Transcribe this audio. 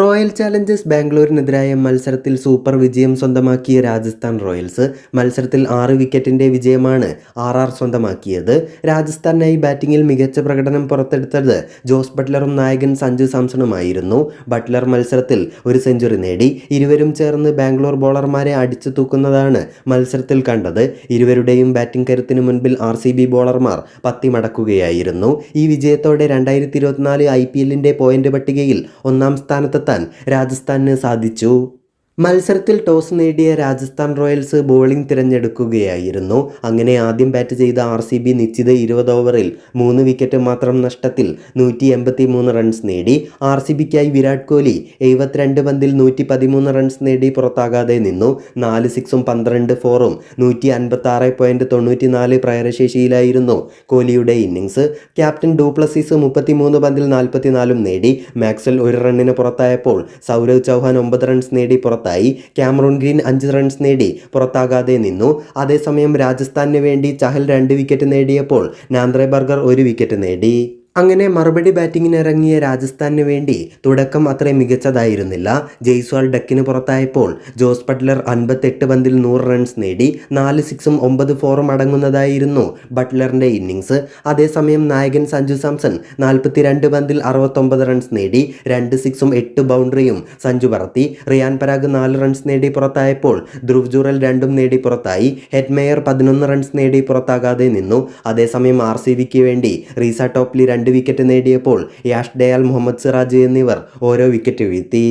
Royal challengers ബാംഗ്ലൂരിനെതിരായ മത്സരത്തിൽ super വിജയം സ്വന്തമാക്കിയ രാജസ്ഥാൻ റോയൽസ് മത്സരത്തിൽ ആറ് വിക്കറ്റിന്റെ വിജയമാണ് ആർ ആർ സ്വന്തമാക്കിയത്. രാജസ്ഥാനായി ബാറ്റിംഗിൽ മികച്ച പ്രകടനം പുറത്തെടുത്തത് ജോസ് ബട്ട്ലറും നായകൻ സഞ്ജു സാംസണുമായിരുന്നു. ബട്ട്ലർ മത്സരത്തിൽ ഒരു സെഞ്ചുറി നേടി ഇരുവരും ചേർന്ന് ബാംഗ്ലൂർ ബോളർമാരെ അടിച്ചു തൂക്കുന്നതാണ് മത്സരത്തിൽ കണ്ടത്. ഇരുവരുടെയും ബാറ്റിംഗ് കരുത്തിന് മുൻപിൽ ആർ സി ബി ബോളർമാർ പത്തിമടക്കുകയായിരുന്നു. ഈ വിജയത്തോടെ രണ്ടായിരത്തി ഇരുപത്തിനാല് ഐ പി എല്ലിന്റെ പോയിന്റ് പട്ടികയിൽ ഒന്നാം സ്ഥാനത്തെത്താൻ രാജസ്ഥാന് സാധിച്ചു. മത്സരത്തിൽ ടോസ് നേടിയ രാജസ്ഥാൻ റോയൽസ് ബോളിംഗ് തിരഞ്ഞെടുക്കുകയായിരുന്നു. അങ്ങനെ ആദ്യം ബാറ്റ് ചെയ്ത ആർ സി ബി നിശ്ചിത ഇരുപത് ഓവറിൽ മൂന്ന് വിക്കറ്റ് മാത്രം നഷ്ടത്തിൽ നൂറ്റി എൺപത്തി മൂന്ന് റൺസ് നേടി. ആർ സി ബിക്കായി വിരാട് കോഹ്ലി എഴുപത്തിരണ്ട് പന്തിൽ നൂറ്റി പതിമൂന്ന് റൺസ് നേടി പുറത്താകാതെ നിന്നു. നാല് സിക്സും പന്ത്രണ്ട് ഫോറും നൂറ്റി അൻപത്തി ആറ് പോയിന്റ് തൊണ്ണൂറ്റി നാല് പ്രയരശേഷിയിലായിരുന്നു കോഹ്ലിയുടെ ഇന്നിങ്സ് ക്യാപ്റ്റൻ ഡൂപ്ലസിസ് മുപ്പത്തി മൂന്ന് പന്തിൽ നാൽപ്പത്തിനാലും നേടി. മാക്സൽ ഒരു റണ്ണിന് പുറത്തായപ്പോൾ സൗരവ് ചൗഹാൻ ഒമ്പത് റൺസ് നേടി പുറത്തായി. ക്യാമറൂൺ ഗ്രീൻ അഞ്ച് റൺസ് നേടി പുറത്താകാതെ നിന്നു. അതേസമയം രാജസ്ഥാനു വേണ്ടി ചഹൽ രണ്ട് വിക്കറ്റ് നേടിയപ്പോൾ നാന്ദ്രെ ബർഗർ ഒരു വിക്കറ്റ് നേടി. അങ്ങനെ മറുപടി ബാറ്റിങ്ങിനിറങ്ങിയ രാജസ്ഥാനു വേണ്ടി തുടക്കം അത്ര മികച്ചതായിരുന്നില്ല. ജയ്സ്വാൾ ഡക്കിന് പുറത്തായപ്പോൾ ജോസ് ബട്ട്ലർ അൻപത്തെട്ട് പന്തിൽ നൂറ് റൺസ് നേടി നാല് സിക്സും ഒമ്പത് ഫോറും അടങ്ങുന്നതായിരുന്നു ബട്ട്ലറിന്റെ ഇന്നിങ്സ് അതേസമയം നായകൻ സഞ്ജു സാംസൺ നാൽപ്പത്തിരണ്ട് പന്തിൽ അറുപത്തൊമ്പത് റൺസ് നേടി രണ്ട് സിക്സും എട്ട് ബൗണ്ടറിയും സഞ്ജു പറത്തി. റിയാൻ പരാഗ് നാല് റൺസ് നേടി പുറത്തായപ്പോൾ ധ്രുവ് ജുറൽ രണ്ടും നേടി പുറത്തായി. ഹെഡ്മേയർ പതിനൊന്ന് റൺസ് നേടി പുറത്താകാതെ നിന്നു. അതേസമയം ആർ സി വിക്ക് വേണ്ടി റീസ ടോപ്ലി രണ്ട് വിക്കറ്റ് നേടിയപ്പോൾ യാഷ് ഡയാൽ മുഹമ്മദ് സിറാജ് എന്നിവർ ഓരോ വിക്കറ്റ് വീഴ്ത്തി.